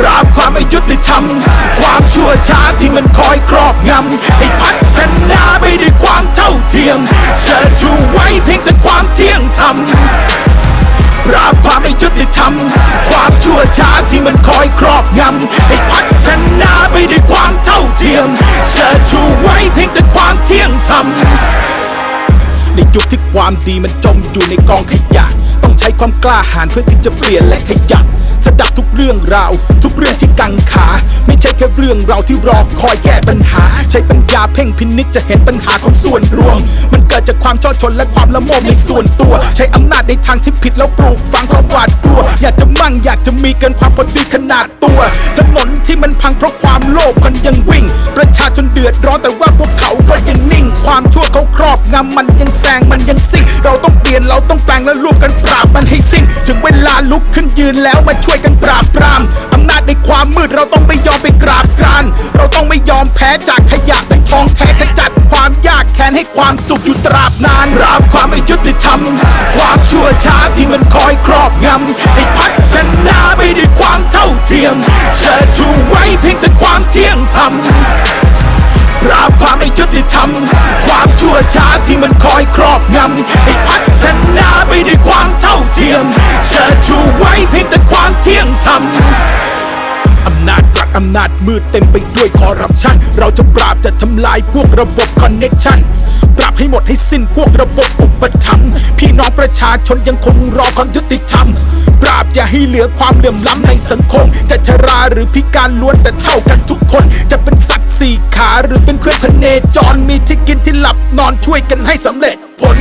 ปราบความไม่ยุติธรรม ความชั่วช้าที่มันคอยครอบงำ ให้พัฒนาไปด้วยความเท่าเทียมเชิดชูไว้เพียงแต่ความเที่ยงธรรมปราบความไม่ยุติธรรม ความชั่วช้าที่มันคอยครอบงำ ให้พัฒนาไปด้วยความเท่าเทียมเชิดชูไว้เพียงแต่ความเที่ยงธรรม ในยุคที่ความดีมันจมอยู่ในกองขยะ ความกล้าหาญเพื่อที่จะเปลี่ยนและขยับสดับทุกเรื่องราว ทุกเรื่องที่กังขา ไม่ใช่แค่เรื่องราวที่รอคอยแก้ปัญหา ใช้ปัญญาเพ่งพินิจจะเห็นปัญหาของส่วนรวม มันเกิดจากความช่อชนและความละโมบในส่วนตัว ใช้อำนาจในทางที่ผิดแล้วปลูกฝังความหวาดกลัว อยากจะมั่งอยากจะมีเกินความพอดีขนาดตัวถนนที่มันพังเพราะความโลภมันยังวิ่ง ประชาชนเดือดร้อนแต่ว่าพวกเขาก็ยังนิ่ง ความชั่วเขาำมันยังแซงมันยังสิ่ง เราต้องเปลี่ยนเราต้องแปลงและร่วมกันปราบมันให้สิ้น ถึงเวลาลุกขึ้นยืนแล้วมาช่วยกันปราบปรามอำนาจในความมืดเราต้องไม่ยอมไปกราบกราน เราต้องไม่ยอมแพ้จากขยะเป็นทองแท้ขจัดความยากแค้นให้ความสุขอยู่ตราบนานปราบความไม่ยุติธรรม ความชั่วช้าที่มันคอยครอบงำให้ ให้พัฒนาไปด้วยความเท่าเทียมเชิดชูไว้เพียงแต่ความเที่ยงธรรมอำนาจรัฐอำนาจมืดเต็มไปด้วยคอร์รัปชัน เราจะปราบจะทำลายพวกระบบคอนเน็ชันปราบให้หมดให้สิ้นพวกระบบอุปถัมภ์พี่น้องประชาชนยังคงรอความยุติธรรม ปราบอย่าให้เหลือความเหลื่อมล้ำในสังคม จะชราหรือพิการล้วนแต่เท่ากันทุกคน จะเป็นสัตว์สี่ขาหรือเป็นเครื่องพเนจรมีที่กินที่หลับนอนช่วยกันให้สำเร็จ ผล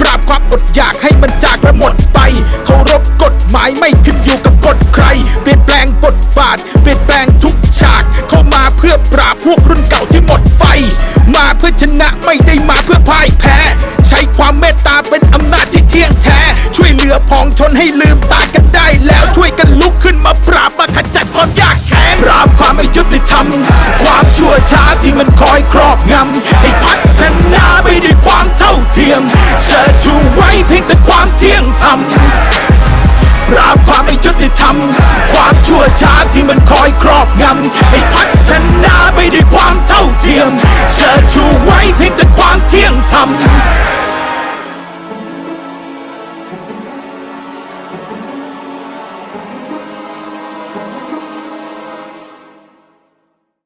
ปราบความอดอยากให้มันจากและหมดไป เคารพกฎหมายไม่ขึ้นอยู่กับกฎใคร เปลี่ยนแปลงบทบาท เปลี่ยนแปลงทุกฉาก เข้ามาเพื่อปราบพวกรุ่นเก่าที่หมดไฟ มาเพื่อชนะไม่ได้มาเพื่อพ่ายแพ้ ใช้ความเมตตาเป็นอำนาจที่เที่ยงแท้ ช่วยเหลือพองชนให้ลืมตากันได้ แล้วช่วยกันลุกขึ้นมาปราบมาขจัดความยากแค้นปราบความไม่ยุติธรรม ความชั่วช้าที่มันคอยครอบงำให้พัดชนะไปดีกว่า เชิดชูไว้เพียงแต่ความเที่ยงธรรมปราบความไม่ยุติธรรม ความชั่วช้าที่มันคอยครอบงำให้พัฒนาไปด้วยความเท่าเทียม เชิดชู